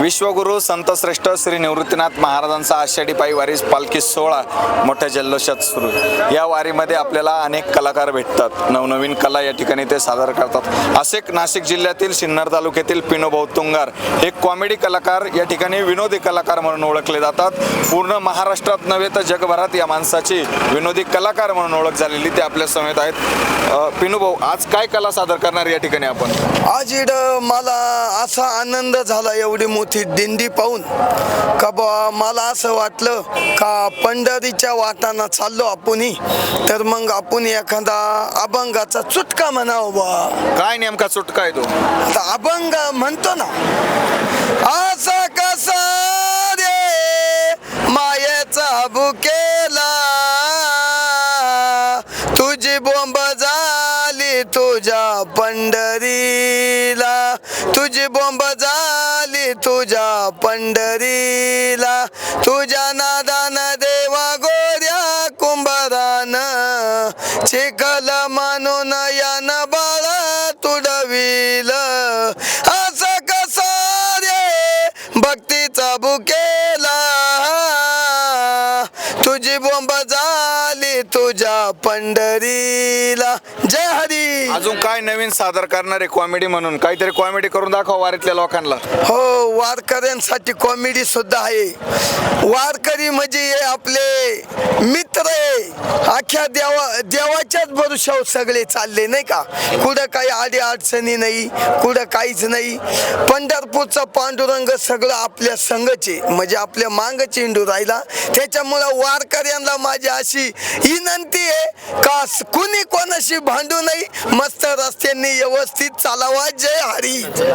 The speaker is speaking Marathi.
विश्वगुरु संतश्रेष्ठ श्री निवृत्तीनाथ महाराजांचा आषाढी पायी वारी पालखी सोहळा मोठ्या जल्लोषात सुरू. या वारीमध्ये आपल्याला अनेक कलाकार भेटतात. नवनवीन कला या ठिकाणी ते सादर करतात. असे नाशिक जिल्ह्यातील सिन्नर तालुक्यातील पिनोभाऊ तुंगार हे कॉमेडी कलाकार या ठिकाणी विनोदी कलाकार म्हणून ओळखले जातात. पूर्ण महाराष्ट्रात नव्हे तर जगभरात या माणसाची विनोदी कलाकार म्हणून ओळख झालेली ते आपल्या समेत आहेत. पिनू भाऊ आज काय कला सादर करणार या ठिकाणी आपण? आज इड मला असा आनंद झाला एवढी मोठी दिंडी पाहून का बा मला असं वाटलं का पंढरीच्या वाटानं चाललो आपणही तर मग आपण एखादा अभंगाचा चुटका म्हणावं बा. काय नेमका सुटका आहे तो? आता अभंग म्हणतो ना असा कसा रे मायेचा बुकेला तुझी बोंब झाली तुझ्या पंढरीला तुझी बोंब झाली तुझ्या पंढरीला तुझ्या नादान देवा गोऱ्या कुंभारान. चिखल मानून यान बाळा तुडविल. असं कसा रे भक्तीचा बुकेला तुझी बोंब झाली तुझ्या पंढरीला. जय हरी. अजून काय नवीन सादर करणारे कॉमेडी म्हणून? काहीतरी कॉमेडी करून दाखव वारीतल्या लोकांना. हो वारकऱ्यांसाठी कॉमेडी सुद्धा आहे. वारकरी म्हणजे हे आपले मित्र आहे. अख्ख्या देवा देवाच्याच भरोशावर सगळे चालले नाही का? कुठं काही आडी अडचणी नाही कुठं काहीच नाही. पंढरपूरचा पांडुरंग सगळं आपल्या संघचे म्हणजे आपल्या मांग चेंडू राहिला. त्याच्यामुळं वारकऱ्यांना माझी अशी विनंती आहे का कुणी कोणाशी भांडू नाही मस्त रस्त्यांनी व्यवस्थित चालावा. जय हरी.